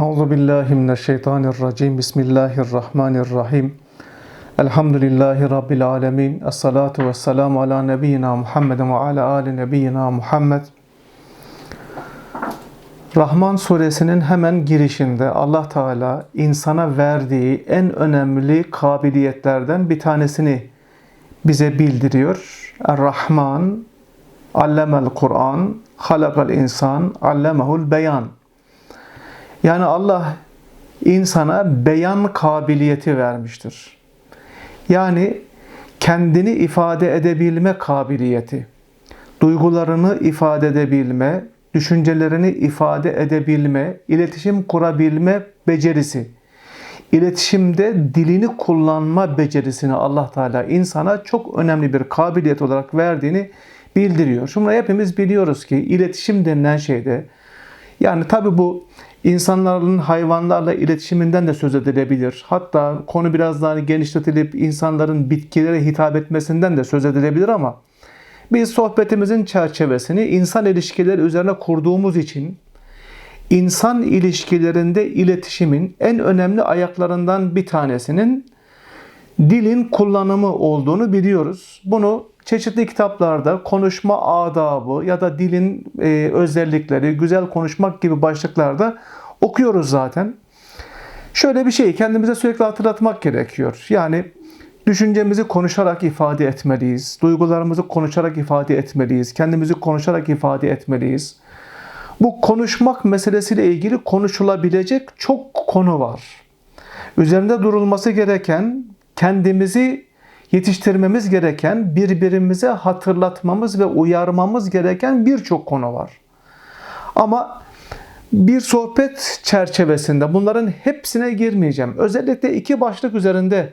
Euzu billahi mineşşeytanirracim. Bismillahirrahmanirrahim. Elhamdülillahi rabbil alamin. Essalatu vesselamu ala nebiyyina Muhammedin ve ala ali nebiyyina Muhammed. Rahman suresinin hemen girişinde Allah Teala insana verdiği en önemli kabiliyetlerden bir tanesini bize bildiriyor. Er-Rahman allemel Kur'an, halakal insan, allemehul beyan. Yani Allah insana beyan kabiliyeti vermiştir. Yani kendini ifade edebilme kabiliyeti, duygularını ifade edebilme, düşüncelerini ifade edebilme, iletişim kurabilme becerisi. İletişimde dilini kullanma becerisini Allah Teala insana çok önemli bir kabiliyet olarak verdiğini bildiriyor. Şimdi hepimiz biliyoruz ki iletişim denilen şeyde yani tabi bu insanların hayvanlarla iletişiminden de söz edilebilir. Hatta konu biraz daha genişletilip insanların bitkilere hitap etmesinden de söz edilebilir ama biz sohbetimizin çerçevesini insan ilişkileri üzerine kurduğumuz için insan ilişkilerinde iletişimin en önemli ayaklarından bir tanesinin dilin kullanımı olduğunu biliyoruz. Bunu çeşitli kitaplarda konuşma adabı ya da dilin e, özellikleri, güzel konuşmak gibi başlıklarda okuyoruz zaten. Şöyle bir şey kendimize sürekli hatırlatmak gerekiyor. Yani düşüncemizi konuşarak ifade etmeliyiz. Duygularımızı konuşarak ifade etmeliyiz. Kendimizi konuşarak ifade etmeliyiz. Bu konuşmak meselesiyle ilgili konuşulabilecek çok konu var. Üzerinde durulması gereken, kendimizi yetiştirmemiz gereken, birbirimize hatırlatmamız ve uyarmamız gereken birçok konu var. Ama bir sohbet çerçevesinde bunların hepsine girmeyeceğim. Özellikle iki başlık üzerinde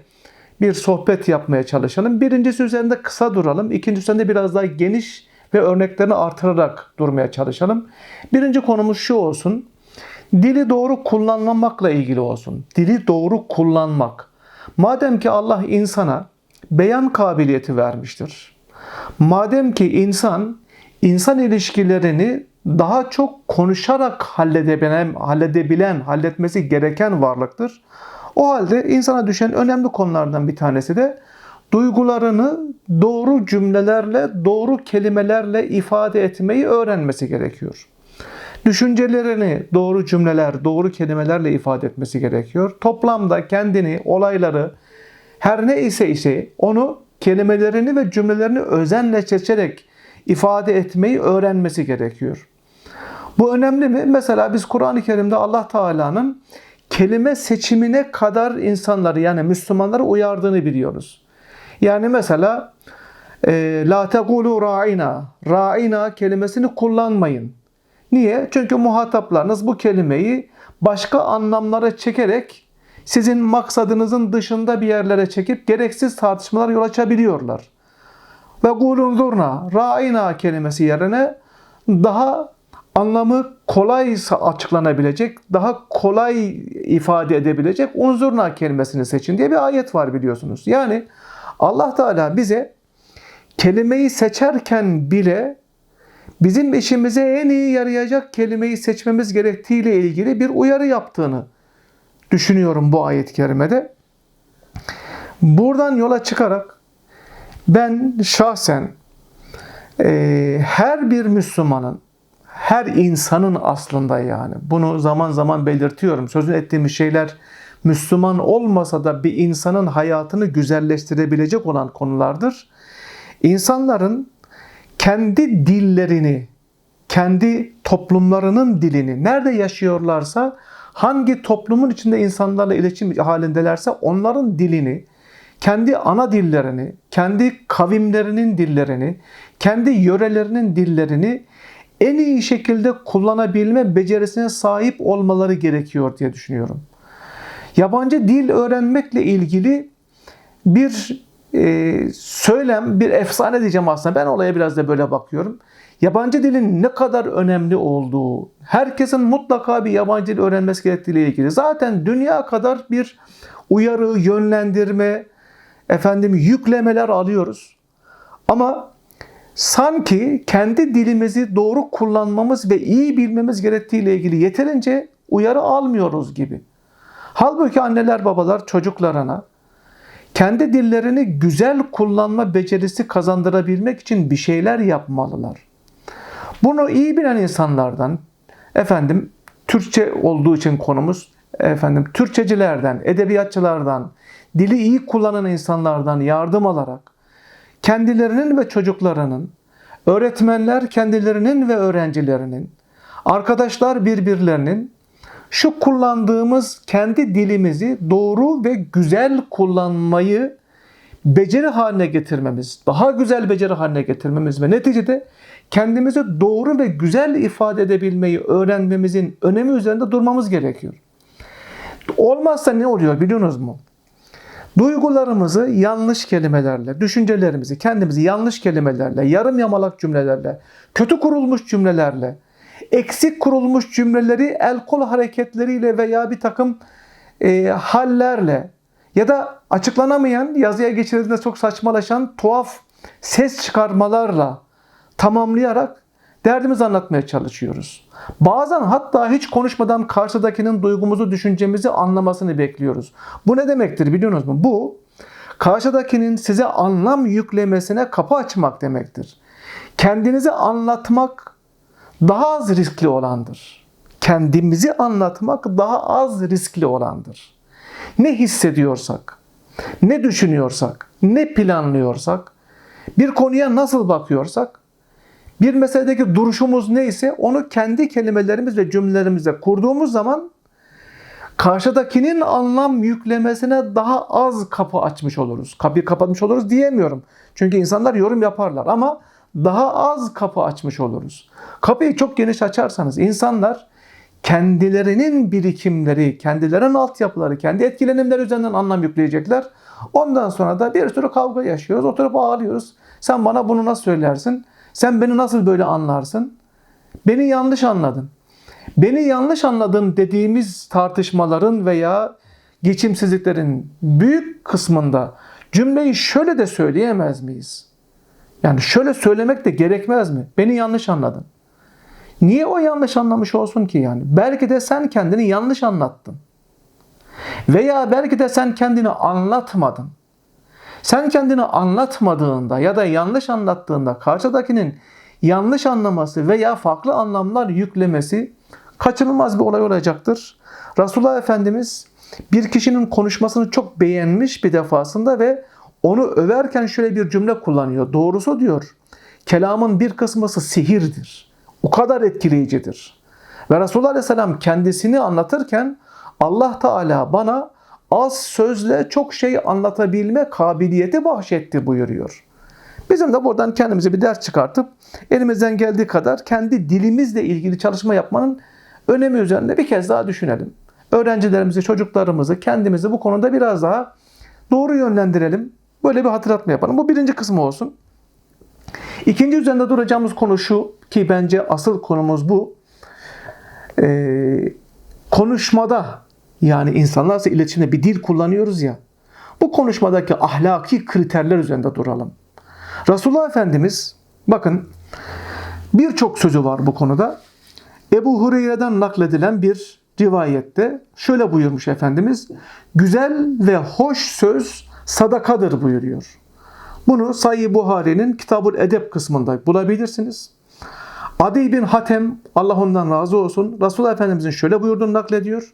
bir sohbet yapmaya çalışalım. Birincisi üzerinde kısa duralım. İkincisi üzerinde biraz daha geniş ve örneklerini artırarak durmaya çalışalım. Birinci konumuz şu olsun. Dili doğru kullanmamakla ilgili olsun. Dili doğru kullanmak. Madem ki Allah insana beyan kabiliyeti vermiştir. Madem ki insan insan ilişkilerini daha çok konuşarak halledebilen, halledebilen, halletmesi gereken varlıktır. O halde insana düşen önemli konulardan bir tanesi de duygularını doğru cümlelerle, doğru kelimelerle ifade etmeyi öğrenmesi gerekiyor. Düşüncelerini doğru cümleler, doğru kelimelerle ifade etmesi gerekiyor. Toplamda kendini, olayları, her ne ise ise onu kelimelerini ve cümlelerini özenle seçerek ifade etmeyi öğrenmesi gerekiyor. Bu önemli mi? Mesela biz Kur'an-ı Kerim'de Allah Teala'nın kelime seçimine kadar insanları yani Müslümanları uyardığını biliyoruz. Yani mesela e, la tegulu ra'ina, ra'ina kelimesini kullanmayın. Niye? Çünkü muhataplarınız bu kelimeyi başka anlamlara çekerek sizin maksadınızın dışında bir yerlere çekip gereksiz tartışmalar yol açabiliyorlar. Ve gulunzurna, ra'ina kelimesi yerine daha anlamı kolay açıklanabilecek, daha kolay ifade edebilecek unzurna kelimesini seçin diye bir ayet var biliyorsunuz. Yani Allah Teala bize kelimeyi seçerken bile bizim işimize en iyi yarayacak kelimeyi seçmemiz gerektiğiyle ilgili bir uyarı yaptığını düşünüyorum bu ayet-i kerimede. Buradan yola çıkarak ben şahsen e, her bir Müslümanın, her insanın aslında yani bunu zaman zaman belirtiyorum. Sözünü ettiğimiz şeyler Müslüman olmasa da bir insanın hayatını güzelleştirebilecek olan konulardır. İnsanların kendi dillerini, kendi toplumlarının dilini nerede yaşıyorlarsa hangi toplumun içinde insanlarla iletişim halindelerse onların dilini, kendi ana dillerini, kendi kavimlerinin dillerini, kendi yörelerinin dillerini en iyi şekilde kullanabilme becerisine sahip olmaları gerekiyor diye düşünüyorum. Yabancı dil öğrenmekle ilgili bir e, söylem, bir efsane diyeceğim aslında. Ben olaya biraz da böyle bakıyorum. Yabancı dilin ne kadar önemli olduğu, herkesin mutlaka bir yabancı dil öğrenmesi gerektiğiyle ilgili. Zaten dünya kadar bir uyarı, yönlendirme, efendim yüklemeler alıyoruz. Ama sanki kendi dilimizi doğru kullanmamız ve iyi bilmemiz gerektiğiyle ilgili yeterince uyarı almıyoruz gibi. Halbuki anneler babalar çocuklarına kendi dillerini güzel kullanma becerisi kazandırabilmek için bir şeyler yapmalılar. Bunu iyi bilen insanlardan, efendim Türkçe olduğu için konumuz, efendim Türkçecilerden, edebiyatçılardan, dili iyi kullanan insanlardan yardım alarak kendilerinin ve çocuklarının, öğretmenler kendilerinin ve öğrencilerinin, arkadaşlar birbirlerinin şu kullandığımız kendi dilimizi doğru ve güzel kullanmayı beceri haline getirmemiz, daha güzel beceri haline getirmemiz ve neticede kendimizi doğru ve güzel ifade edebilmeyi öğrenmemizin önemi üzerinde durmamız gerekiyor. Olmazsa ne oluyor biliyorsunuz mu? Duygularımızı yanlış kelimelerle, düşüncelerimizi kendimizi yanlış kelimelerle, yarım yamalak cümlelerle, kötü kurulmuş cümlelerle, eksik kurulmuş cümleleri el kol hareketleriyle veya bir takım e, hallerle ya da açıklanamayan, yazıya geçirildiğinde çok saçmalaşan tuhaf ses çıkarmalarla tamamlayarak derdimizi anlatmaya çalışıyoruz. Bazen hatta hiç konuşmadan karşıdakinin duygumuzu, düşüncemizi anlamasını bekliyoruz. Bu ne demektir biliyorsunuz mu? Bu karşıdakinin size anlam yüklemesine kapı açmak demektir. Kendinizi anlatmak daha az riskli olandır. Kendimizi anlatmak daha az riskli olandır. Ne hissediyorsak, ne düşünüyorsak, ne planlıyorsak, bir konuya nasıl bakıyorsak, bir meseledeki duruşumuz neyse onu kendi kelimelerimiz ve cümlelerimizle kurduğumuz zaman karşıdakinin anlam yüklemesine daha az kapı açmış oluruz. Kapıyı kapatmış oluruz diyemiyorum. Çünkü insanlar yorum yaparlar ama daha az kapı açmış oluruz. Kapıyı çok geniş açarsanız insanlar kendilerinin birikimleri, kendilerinin altyapıları, kendi etkilenimleri üzerinden anlam yükleyecekler. Ondan sonra da bir sürü kavga yaşıyoruz. Oturup ağlıyoruz. Sen bana bunu nasıl söylersin? Sen beni nasıl böyle anlarsın? Beni yanlış anladın. Beni yanlış anladın dediğimiz tartışmaların veya geçimsizliklerin büyük kısmında cümleyi şöyle de söyleyemez miyiz? Yani şöyle söylemek de gerekmez mi? Beni yanlış anladın. Niye o yanlış anlamış olsun ki yani? Belki de sen kendini yanlış anlattın. Veya belki de sen kendini anlatmadın. Sen kendini anlatmadığında ya da yanlış anlattığında karşıdakinin yanlış anlaması veya farklı anlamlar yüklemesi kaçınılmaz bir olay olacaktır. Resulullah Efendimiz bir kişinin konuşmasını çok beğenmiş bir defasında ve onu överken şöyle bir cümle kullanıyor. Doğrusu diyor, kelamın bir kısmısı sihirdir. O kadar etkileyicidir. Ve Resulullah Aleyhisselam kendisini anlatırken Allah Teala bana az sözle çok şey anlatabilme kabiliyeti bahşetti buyuruyor. Bizim de buradan kendimize bir ders çıkartıp elimizden geldiği kadar kendi dilimizle ilgili çalışma yapmanın önemi üzerinde bir kez daha düşünelim. Öğrencilerimizi, çocuklarımızı, kendimizi bu konuda biraz daha doğru yönlendirelim. Böyle bir hatırlatma yapalım. Bu birinci kısmı olsun. İkinci üzerinde duracağımız konu şu ki bence asıl konumuz bu. Ee, konuşmada yani insanlarla iletişimde bir dil kullanıyoruz ya. Bu konuşmadaki ahlaki kriterler üzerinde duralım. Resulullah Efendimiz bakın birçok sözü var bu konuda. Ebu Hureyre'den nakledilen bir rivayette şöyle buyurmuş Efendimiz. Güzel ve hoş söz sadakadır buyuruyor. Bunu Sahih Buhari'nin Kitabul Edep kısmında bulabilirsiniz. Adi bin Hatem, Allah ondan razı olsun, Resulullah Efendimizin şöyle buyurduğunu naklediyor.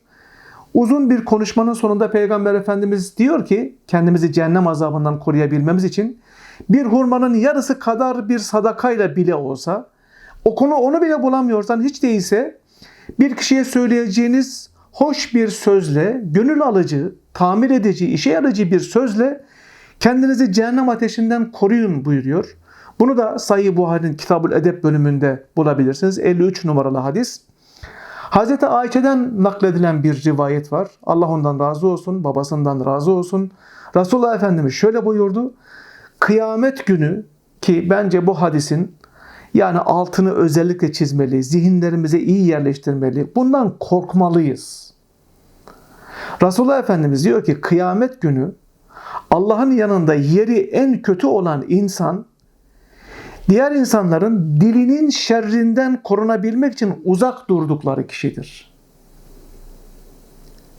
Uzun bir konuşmanın sonunda Peygamber Efendimiz diyor ki, kendimizi cehennem azabından koruyabilmemiz için bir hurmanın yarısı kadar bir sadakayla bile olsa, o konu onu bile bulamıyorsan hiç değilse bir kişiye söyleyeceğiniz hoş bir sözle, gönül alıcı, tamir edici, işe yarayıcı bir sözle kendinizi cehennem ateşinden koruyun buyuruyor. Bunu da Sahih Buhari'nin Kitabul Edep bölümünde bulabilirsiniz. 53 numaralı hadis. Hazreti Ayşe'den nakledilen bir rivayet var. Allah ondan razı olsun, babasından razı olsun. Resulullah Efendimiz şöyle buyurdu. Kıyamet günü ki bence bu hadisin yani altını özellikle çizmeli, zihinlerimize iyi yerleştirmeli. Bundan korkmalıyız. Resulullah Efendimiz diyor ki kıyamet günü Allah'ın yanında yeri en kötü olan insan diğer insanların dilinin şerrinden korunabilmek için uzak durdukları kişidir.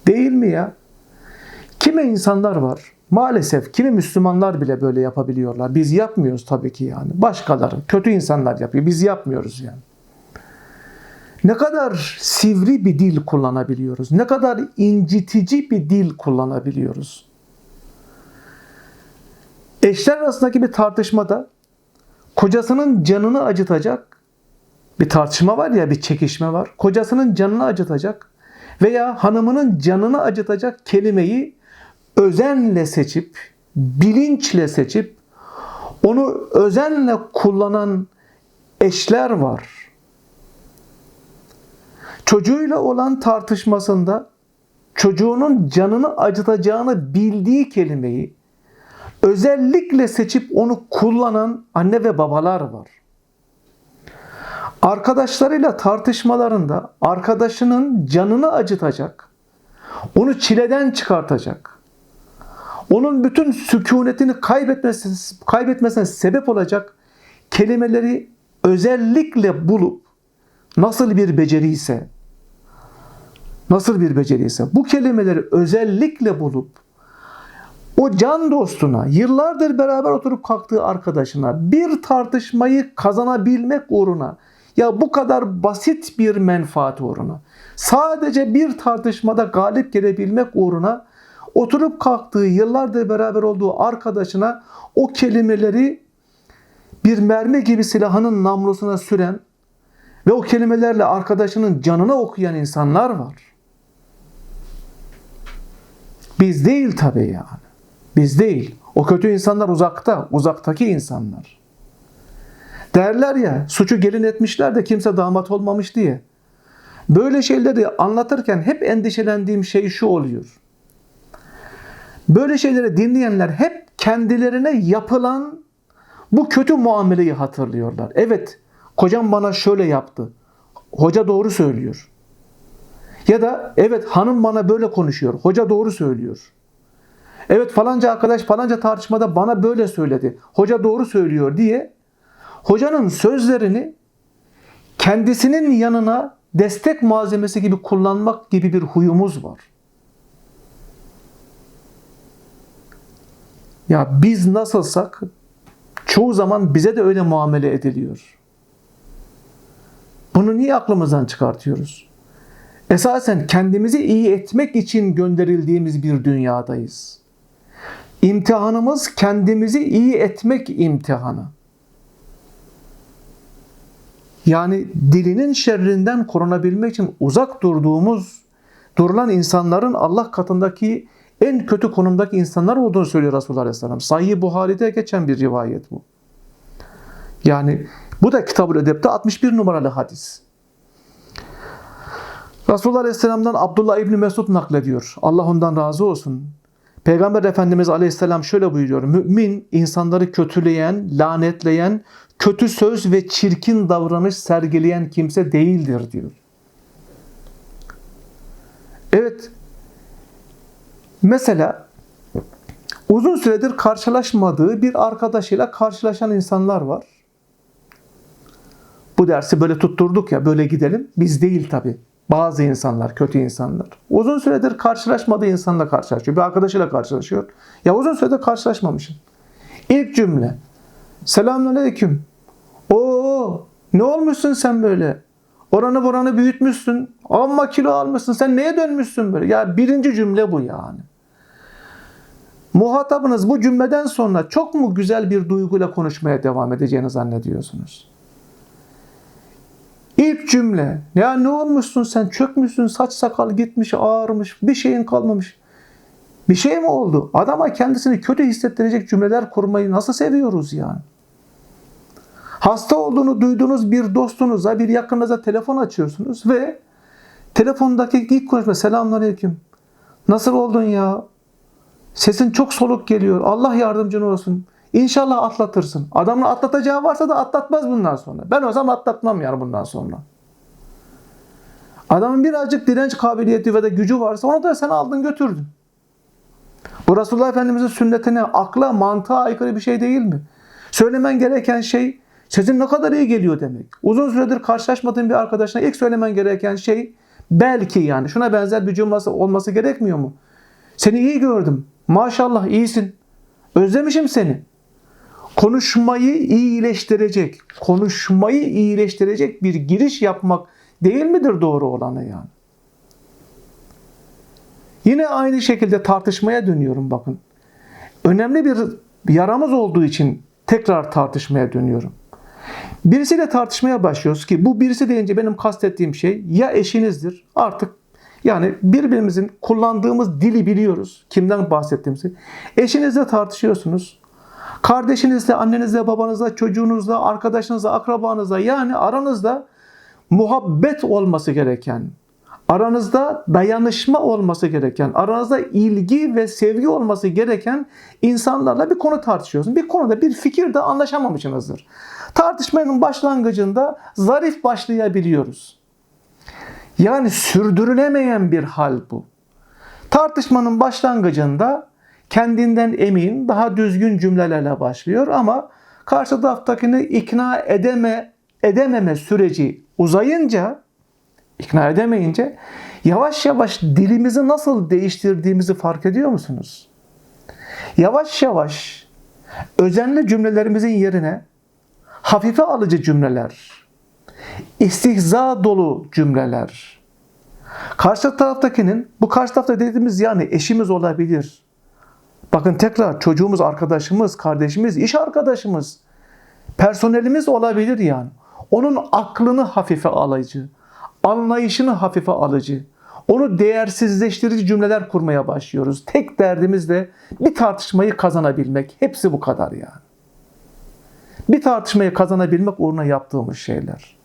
Değil mi ya? Kimi insanlar var. Maalesef kimi Müslümanlar bile böyle yapabiliyorlar. Biz yapmıyoruz tabii ki yani. Başkaları, kötü insanlar yapıyor. Biz yapmıyoruz yani. Ne kadar sivri bir dil kullanabiliyoruz. Ne kadar incitici bir dil kullanabiliyoruz. Eşler arasındaki bir tartışmada kocasının canını acıtacak bir tartışma var ya bir çekişme var. Kocasının canını acıtacak veya hanımının canını acıtacak kelimeyi özenle seçip, bilinçle seçip onu özenle kullanan eşler var. Çocuğuyla olan tartışmasında çocuğunun canını acıtacağını bildiği kelimeyi özellikle seçip onu kullanan anne ve babalar var. Arkadaşlarıyla tartışmalarında arkadaşının canını acıtacak, onu çileden çıkartacak, onun bütün sükunetini kaybetmesi, kaybetmesine sebep olacak kelimeleri özellikle bulup nasıl bir beceriyse, nasıl bir beceriyse bu kelimeleri özellikle bulup o can dostuna, yıllardır beraber oturup kalktığı arkadaşına bir tartışmayı kazanabilmek uğruna ya bu kadar basit bir menfaat uğruna sadece bir tartışmada galip gelebilmek uğruna oturup kalktığı yıllardır beraber olduğu arkadaşına o kelimeleri bir mermi gibi silahının namlusuna süren ve o kelimelerle arkadaşının canına okuyan insanlar var. Biz değil tabii yani. Biz değil. O kötü insanlar uzakta, uzaktaki insanlar. Derler ya, suçu gelin etmişler de kimse damat olmamış diye. Böyle şeyleri anlatırken hep endişelendiğim şey şu oluyor. Böyle şeyleri dinleyenler hep kendilerine yapılan bu kötü muameleyi hatırlıyorlar. Evet, kocam bana şöyle yaptı. Hoca doğru söylüyor. Ya da evet hanım bana böyle konuşuyor. Hoca doğru söylüyor. Evet falanca arkadaş falanca tartışmada bana böyle söyledi. Hoca doğru söylüyor diye hocanın sözlerini kendisinin yanına destek malzemesi gibi kullanmak gibi bir huyumuz var. Ya biz nasılsak çoğu zaman bize de öyle muamele ediliyor. Bunu niye aklımızdan çıkartıyoruz? Esasen kendimizi iyi etmek için gönderildiğimiz bir dünyadayız. İmtihanımız kendimizi iyi etmek imtihanı. Yani dilinin şerrinden korunabilmek için uzak durduğumuz, durulan insanların Allah katındaki en kötü konumdaki insanlar olduğunu söylüyor Resulullah Aleyhisselam. Sahih Buhari'de geçen bir rivayet bu. Yani bu da Kitab-ı Edep'te 61 numaralı hadis. Resulullah Aleyhisselam'dan Abdullah İbni Mesud naklediyor. Allah ondan razı olsun. Peygamber Efendimiz Aleyhisselam şöyle buyuruyor. Mümin insanları kötüleyen, lanetleyen, kötü söz ve çirkin davranış sergileyen kimse değildir diyor. Evet. Mesela uzun süredir karşılaşmadığı bir arkadaşıyla karşılaşan insanlar var. Bu dersi böyle tutturduk ya böyle gidelim. Biz değil tabi. Bazı insanlar, kötü insanlar. Uzun süredir karşılaşmadığı insanla karşılaşıyor. Bir arkadaşıyla karşılaşıyor. Ya uzun süredir karşılaşmamışım. İlk cümle. Selamünaleyküm. Oo, ne olmuşsun sen böyle? Oranı buranı büyütmüşsün. Amma kilo almışsın. Sen neye dönmüşsün böyle? Ya birinci cümle bu yani. Muhatabınız bu cümleden sonra çok mu güzel bir duyguyla konuşmaya devam edeceğini zannediyorsunuz? İlk cümle. Ya ne olmuşsun sen? Çökmüşsün, saç sakal gitmiş, ağarmış, bir şeyin kalmamış. Bir şey mi oldu? Adama kendisini kötü hissettirecek cümleler kurmayı nasıl seviyoruz yani? Hasta olduğunu duyduğunuz bir dostunuza, bir yakınınıza telefon açıyorsunuz ve telefondaki ilk konuşma selamünaleyküm. Nasıl oldun ya? Sesin çok soluk geliyor. Allah yardımcın olsun. İnşallah atlatırsın. Adamın atlatacağı varsa da atlatmaz bundan sonra. Ben o zaman atlatmam yani bundan sonra. Adamın birazcık direnç kabiliyeti ve de gücü varsa onu da sen aldın götürdün. Bu Resulullah Efendimiz'in sünnetine, akla, mantığa aykırı bir şey değil mi? Söylemen gereken şey sesin ne kadar iyi geliyor demek. Uzun süredir karşılaşmadığın bir arkadaşına ilk söylemen gereken şey Belki yani şuna benzer bir cümlesi olması gerekmiyor mu? Seni iyi gördüm. Maşallah iyisin. Özlemişim seni. Konuşmayı iyileştirecek, konuşmayı iyileştirecek bir giriş yapmak değil midir doğru olanı yani? Yine aynı şekilde tartışmaya dönüyorum bakın. Önemli bir yaramız olduğu için tekrar tartışmaya dönüyorum. Birisiyle tartışmaya başlıyoruz ki bu birisi deyince benim kastettiğim şey ya eşinizdir artık yani birbirimizin kullandığımız dili biliyoruz. Kimden bahsettiğimizi. Eşinizle tartışıyorsunuz. Kardeşinizle, annenizle, babanızla, çocuğunuzla, arkadaşınızla, akrabanızla yani aranızda muhabbet olması gereken, aranızda dayanışma olması gereken, aranızda ilgi ve sevgi olması gereken insanlarla bir konu tartışıyorsunuz. Bir konuda bir fikirde anlaşamamışsınızdır. Tartışmanın başlangıcında zarif başlayabiliyoruz. Yani sürdürülemeyen bir hal bu. Tartışmanın başlangıcında kendinden emin, daha düzgün cümlelerle başlıyor ama karşı taraftakini ikna edeme edememe süreci uzayınca ikna edemeyince yavaş yavaş dilimizi nasıl değiştirdiğimizi fark ediyor musunuz? Yavaş yavaş özenli cümlelerimizin yerine hafife alıcı cümleler, istihza dolu cümleler. Karşı taraftakinin, bu karşı tarafta dediğimiz yani eşimiz olabilir. Bakın tekrar çocuğumuz, arkadaşımız, kardeşimiz, iş arkadaşımız, personelimiz olabilir yani. Onun aklını hafife alıcı, anlayışını hafife alıcı, onu değersizleştirici cümleler kurmaya başlıyoruz. Tek derdimiz de bir tartışmayı kazanabilmek. Hepsi bu kadar yani. Bir tartışmayı kazanabilmek uğruna yaptığımız şeyler.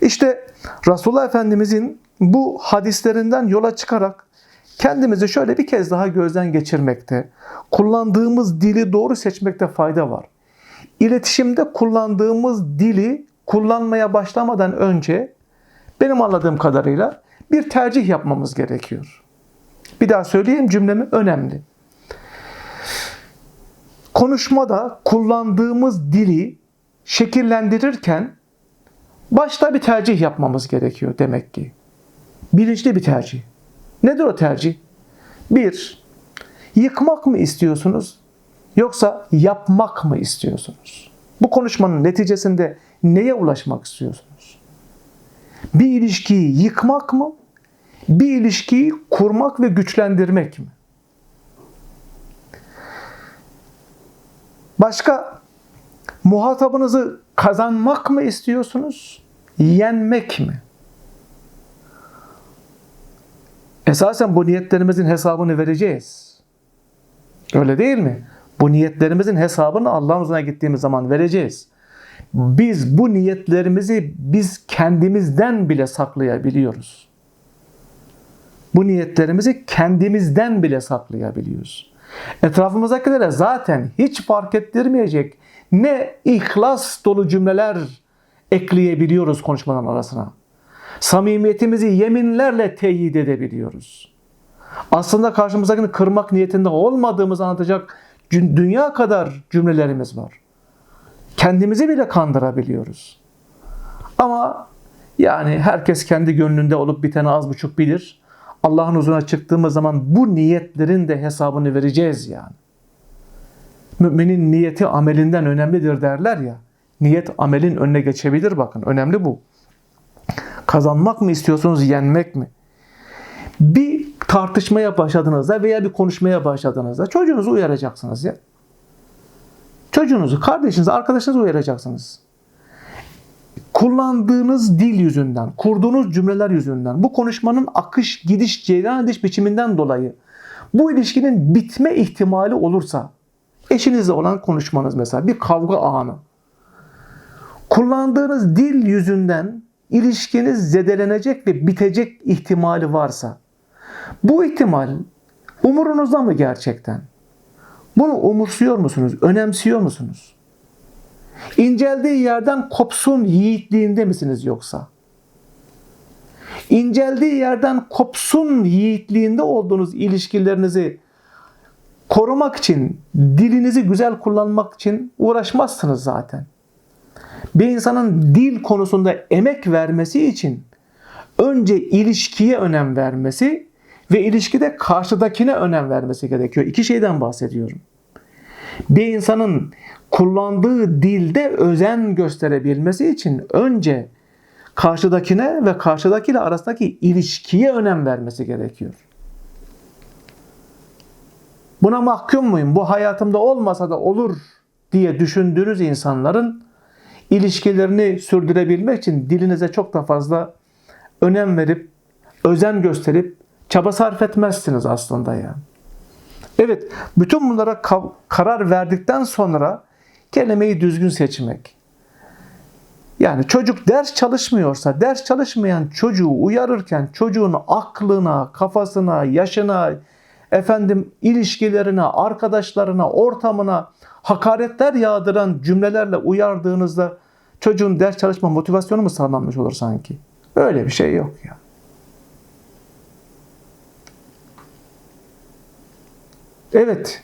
İşte Resulullah Efendimizin bu hadislerinden yola çıkarak kendimizi şöyle bir kez daha gözden geçirmekte, kullandığımız dili doğru seçmekte fayda var. İletişimde kullandığımız dili kullanmaya başlamadan önce benim anladığım kadarıyla bir tercih yapmamız gerekiyor. Bir daha söyleyeyim cümlemi önemli. Konuşmada kullandığımız dili şekillendirirken başta bir tercih yapmamız gerekiyor demek ki. Bilinçli bir tercih. Nedir o tercih? Bir, yıkmak mı istiyorsunuz yoksa yapmak mı istiyorsunuz? Bu konuşmanın neticesinde neye ulaşmak istiyorsunuz? Bir ilişkiyi yıkmak mı? Bir ilişkiyi kurmak ve güçlendirmek mi? Başka muhatabınızı kazanmak mı istiyorsunuz? Yenmek mi? Esasen bu niyetlerimizin hesabını vereceğiz. Öyle değil mi? Bu niyetlerimizin hesabını Allah'ın huzuruna gittiğimiz zaman vereceğiz. Biz bu niyetlerimizi biz kendimizden bile saklayabiliyoruz. Bu niyetlerimizi kendimizden bile saklayabiliyoruz. Etrafımızdakilere zaten hiç fark ettirmeyecek ne ihlas dolu cümleler ekleyebiliyoruz konuşmaların arasına. Samimiyetimizi yeminlerle teyit edebiliyoruz. Aslında karşımızdakini kırmak niyetinde olmadığımızı anlatacak dünya kadar cümlelerimiz var. Kendimizi bile kandırabiliyoruz. Ama yani herkes kendi gönlünde olup biteni az buçuk bilir. Allah'ın huzuruna çıktığımız zaman bu niyetlerin de hesabını vereceğiz yani. Müminin niyeti amelinden önemlidir derler ya. Niyet amelin önüne geçebilir bakın. Önemli bu. Kazanmak mı istiyorsunuz, yenmek mi? Bir tartışmaya başladığınızda veya bir konuşmaya başladığınızda çocuğunuzu uyaracaksınız ya. Çocuğunuzu, kardeşinizi, arkadaşınızı uyaracaksınız. Kullandığınız dil yüzünden, kurduğunuz cümleler yüzünden, bu konuşmanın akış, gidiş, cereyan ediş biçiminden dolayı bu ilişkinin bitme ihtimali olursa, eşinizle olan konuşmanız mesela bir kavga anı. Kullandığınız dil yüzünden ilişkiniz zedelenecek ve bitecek ihtimali varsa, bu ihtimal umurunuzda mı gerçekten? Bunu umursuyor musunuz? Önemsiyor musunuz? İnceldiği yerden kopsun yiğitliğinde misiniz yoksa? İnceldiği yerden kopsun yiğitliğinde olduğunuz ilişkilerinizi korumak için, dilinizi güzel kullanmak için uğraşmazsınız zaten. Bir insanın dil konusunda emek vermesi için önce ilişkiye önem vermesi ve ilişkide karşıdakine önem vermesi gerekiyor. İki şeyden bahsediyorum. Bir insanın kullandığı dilde özen gösterebilmesi için önce karşıdakine ve karşıdakiyle arasındaki ilişkiye önem vermesi gerekiyor. Buna mahkum muyum? Bu hayatımda olmasa da olur diye düşündüğünüz insanların ilişkilerini sürdürebilmek için dilinize çok da fazla önem verip, özen gösterip çaba sarf etmezsiniz aslında yani. Evet, bütün bunlara ka- karar verdikten sonra kelimeyi düzgün seçmek. Yani çocuk ders çalışmıyorsa, ders çalışmayan çocuğu uyarırken çocuğun aklına, kafasına, yaşına, efendim ilişkilerine, arkadaşlarına, ortamına hakaretler yağdıran cümlelerle uyardığınızda çocuğun ders çalışma motivasyonu mu sağlanmış olur sanki? Öyle bir şey yok ya. Evet,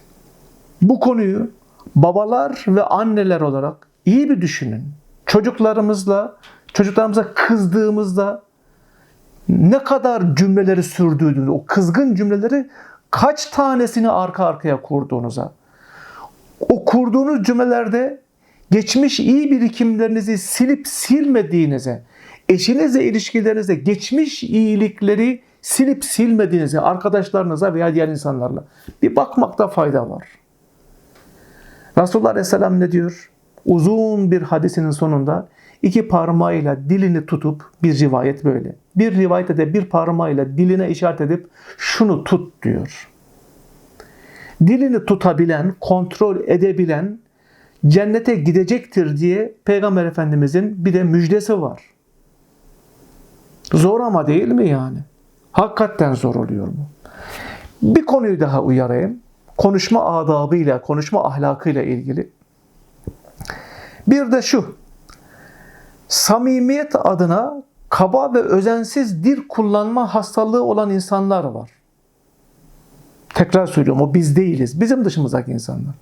bu konuyu babalar ve anneler olarak iyi bir düşünün. Çocuklarımızla, çocuklarımıza kızdığımızda ne kadar cümleleri sürdüğünüzü, o kızgın cümleleri kaç tanesini arka arkaya kurduğunuza, o kurduğunuz cümlelerde geçmiş iyi birikimlerinizi silip silmediğinize, eşinizle ilişkilerinizde geçmiş iyilikleri silip silmediğinize, arkadaşlarınıza veya diğer insanlarla bir bakmakta fayda var. Resulullah Aleyhisselam ne diyor? Uzun bir hadisinin sonunda iki parmağıyla dilini tutup bir rivayet böyle. Bir rivayette de bir parmağıyla diline işaret edip şunu tut diyor. Dilini tutabilen, kontrol edebilen cennete gidecektir diye Peygamber Efendimizin bir de müjdesi var. Zor ama değil mi yani? Hakikaten zor oluyor mu? Bir konuyu daha uyarayım. Konuşma adabıyla, konuşma ahlakıyla ilgili. Bir de şu. Samimiyet adına kaba ve özensiz dil kullanma hastalığı olan insanlar var. Tekrar söylüyorum o biz değiliz. Bizim dışımızdaki insanlar.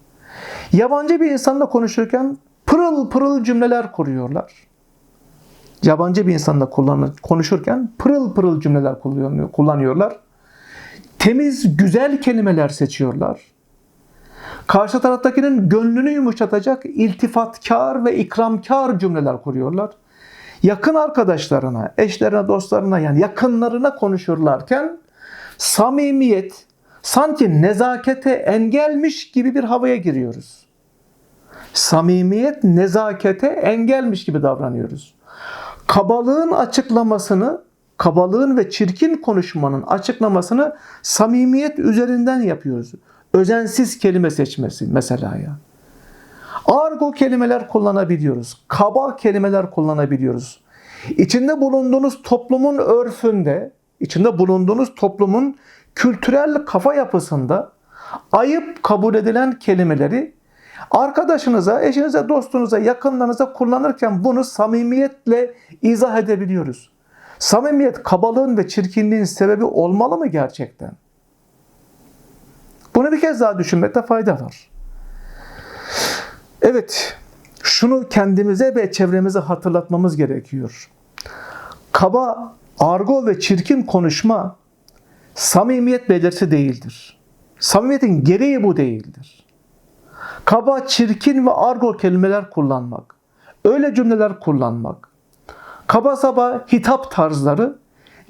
Yabancı bir insanla konuşurken pırıl pırıl cümleler kuruyorlar. Yabancı bir insanla konuşurken pırıl pırıl cümleler kullanıyor, kullanıyorlar. Temiz, güzel kelimeler seçiyorlar. Karşı taraftakinin gönlünü yumuşatacak iltifatkar ve ikramkar cümleler kuruyorlar. Yakın arkadaşlarına, eşlerine, dostlarına yani yakınlarına konuşurlarken samimiyet, sanki nezakete engelmiş gibi bir havaya giriyoruz. Samimiyet nezakete engelmiş gibi davranıyoruz. Kabalığın açıklamasını, kabalığın ve çirkin konuşmanın açıklamasını samimiyet üzerinden yapıyoruz. Özensiz kelime seçmesi mesela ya. Argo kelimeler kullanabiliyoruz. Kaba kelimeler kullanabiliyoruz. İçinde bulunduğunuz toplumun örfünde, içinde bulunduğunuz toplumun kültürel kafa yapısında ayıp kabul edilen kelimeleri arkadaşınıza, eşinize, dostunuza, yakınlarınıza kullanırken bunu samimiyetle izah edebiliyoruz. Samimiyet kabalığın ve çirkinliğin sebebi olmalı mı gerçekten? Bunu bir kez daha düşünmekte fayda var. Evet, şunu kendimize ve çevremize hatırlatmamız gerekiyor. Kaba, argo ve çirkin konuşma samimiyet belirtisi değildir. Samimiyetin gereği bu değildir. Kaba, çirkin ve argo kelimeler kullanmak, öyle cümleler kullanmak, kaba saba hitap tarzları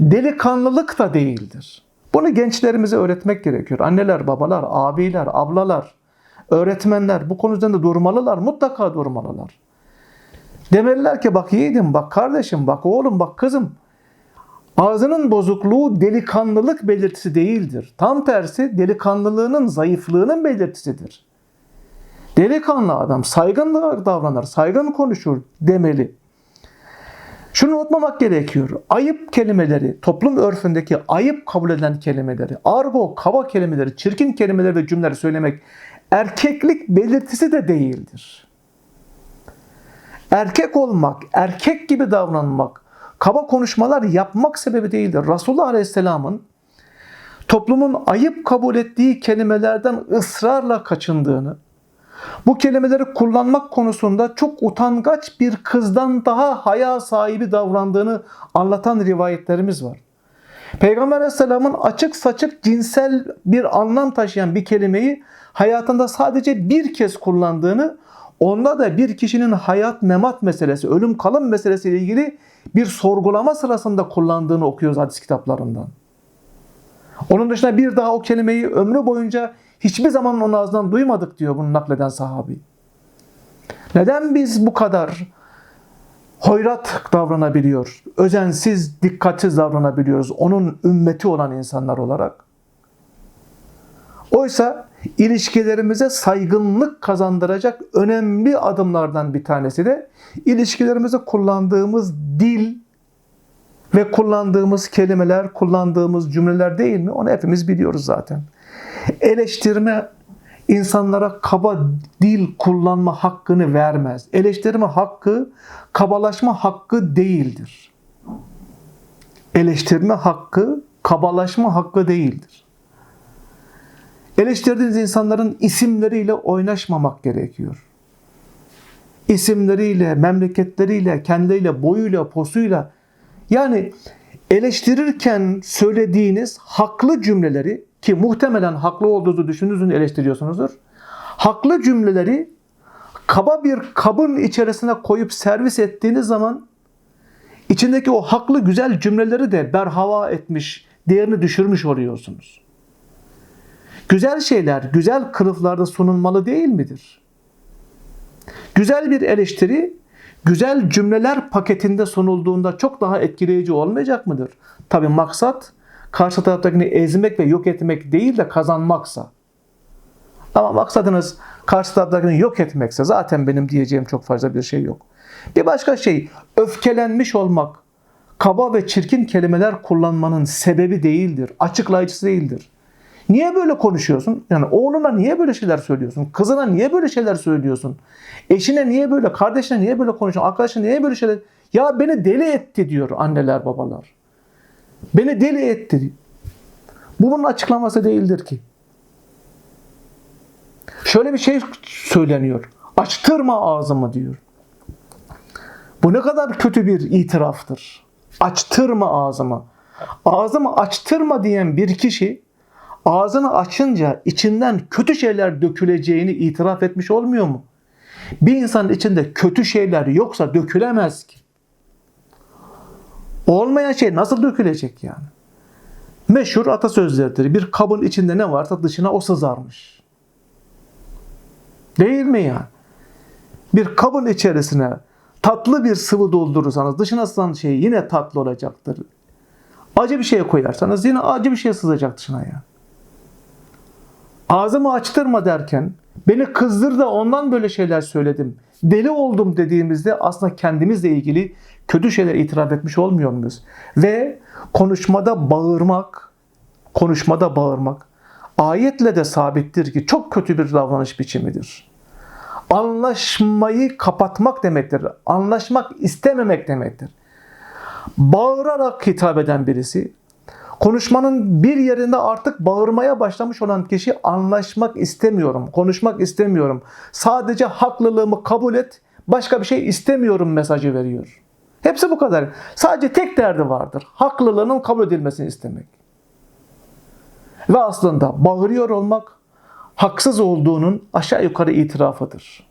delikanlılık da değildir. Bunu gençlerimize öğretmek gerekiyor. Anneler, babalar, abiler, ablalar, öğretmenler bu konu üzerinde durmalılar. Mutlaka durmalılar. Demeliler ki bak yiğidim, bak kardeşim, bak oğlum, bak kızım. Ağzının bozukluğu delikanlılık belirtisi değildir. Tam tersi delikanlılığının zayıflığının belirtisidir. Delikanlı adam saygın davranır, saygın konuşur demeli. Şunu unutmamak gerekiyor. Ayıp kelimeleri, toplum örfündeki ayıp kabul edilen kelimeleri, argo, kaba kelimeleri, çirkin kelimeleri ve cümleleri söylemek erkeklik belirtisi de değildir. Erkek olmak, erkek gibi davranmak, kaba konuşmalar yapmak sebebi değildir. Resulullah Aleyhisselam'ın toplumun ayıp kabul ettiği kelimelerden ısrarla kaçındığını, Bu kelimeleri kullanmak konusunda çok utangaç bir kızdan daha haya sahibi davrandığını anlatan rivayetlerimiz var. Peygamber Aleyhisselam'ın açık saçık cinsel bir anlam taşıyan bir kelimeyi hayatında sadece bir kez kullandığını, onda da bir kişinin hayat memat meselesi, ölüm kalım meselesiyle ilgili bir sorgulama sırasında kullandığını okuyoruz hadis kitaplarından. Onun dışında bir daha o kelimeyi ömrü boyunca hiçbir zaman onun ağzından duymadık diyor bunu nakleden sahabi. Neden biz bu kadar hoyrat davranabiliyor, özensiz, dikkatsiz davranabiliyoruz onun ümmeti olan insanlar olarak? Oysa ilişkilerimize saygınlık kazandıracak önemli adımlardan bir tanesi de ilişkilerimize kullandığımız dil ve kullandığımız kelimeler, kullandığımız cümleler değil mi? Onu hepimiz biliyoruz zaten. Eleştirme insanlara kaba dil kullanma hakkını vermez. Eleştirme hakkı kabalaşma hakkı değildir. Eleştirme hakkı kabalaşma hakkı değildir. Eleştirdiğiniz insanların isimleriyle oynaşmamak gerekiyor. İsimleriyle, memleketleriyle, kendileriyle, boyuyla, posuyla yani eleştirirken söylediğiniz haklı cümleleri ki muhtemelen haklı olduğunuzu düşündüğünüzü eleştiriyorsunuzdur. Haklı cümleleri kaba bir kabın içerisine koyup servis ettiğiniz zaman içindeki o haklı güzel cümleleri de berhava etmiş, değerini düşürmüş oluyorsunuz. Güzel şeyler güzel kılıflarda sunulmalı değil midir? Güzel bir eleştiri güzel cümleler paketinde sunulduğunda çok daha etkileyici olmayacak mıdır? Tabi maksat karşı taraftakini ezmek ve yok etmek değil de kazanmaksa. Ama maksadınız karşı taraftakini yok etmekse zaten benim diyeceğim çok fazla bir şey yok. Bir başka şey öfkelenmiş olmak, kaba ve çirkin kelimeler kullanmanın sebebi değildir, açıklayıcısı değildir. Niye böyle konuşuyorsun? Yani oğluna niye böyle şeyler söylüyorsun? Kızına niye böyle şeyler söylüyorsun? Eşine niye böyle, kardeşine niye böyle konuşuyorsun? Arkadaşına niye böyle şeyler? Ya beni deli etti diyor anneler babalar. Beni deli etti. Bu bunun açıklaması değildir ki. Şöyle bir şey söyleniyor. Açtırma ağzımı diyor. Bu ne kadar kötü bir itiraftır. Açtırma ağzımı. Ağzımı açtırma diyen bir kişi ağzını açınca içinden kötü şeyler döküleceğini itiraf etmiş olmuyor mu? Bir insanın içinde kötü şeyler yoksa dökülemez ki. Olmayan şey nasıl dökülecek yani? Meşhur atasözleridir. Bir kabın içinde ne varsa dışına o sızarmış. Değil mi yani? Bir kabın içerisine tatlı bir sıvı doldurursanız dışına sızan şey yine tatlı olacaktır. Acı bir şey koyarsanız yine acı bir şey sızacak dışına ya. Ağzımı açtırma derken beni kızdır da ondan böyle şeyler söyledim. Deli oldum dediğimizde aslında kendimizle ilgili kötü şeyler itiraf etmiş olmuyor muyuz? Ve konuşmada bağırmak, konuşmada bağırmak ayetle de sabittir ki çok kötü bir davranış biçimidir. Anlaşmayı kapatmak demektir. Anlaşmak istememek demektir. Bağırarak hitap eden birisi konuşmanın bir yerinde artık bağırmaya başlamış olan kişi anlaşmak istemiyorum, konuşmak istemiyorum. Sadece haklılığımı kabul et, başka bir şey istemiyorum mesajı veriyor. Hepsi bu kadar. Sadece tek derdi vardır. Haklılığının kabul edilmesini istemek. Ve aslında bağırıyor olmak haksız olduğunun aşağı yukarı itirafıdır.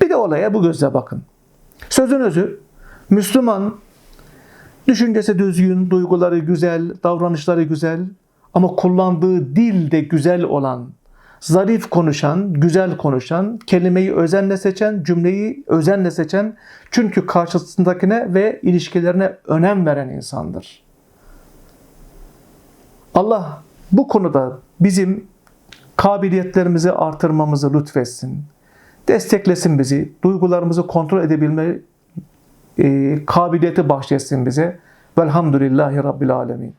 Bir de olaya bu gözle bakın. Sözün özü Müslüman düşüncesi düzgün, duyguları güzel, davranışları güzel ama kullandığı dil de güzel olan, zarif konuşan, güzel konuşan, kelimeyi özenle seçen, cümleyi özenle seçen çünkü karşısındakine ve ilişkilerine önem veren insandır. Allah bu konuda bizim kabiliyetlerimizi artırmamızı lütfetsin. Desteklesin bizi, duygularımızı kontrol edebilme e, kabiliyeti bahşetsin bize. Velhamdülillahi Rabbil Alemin.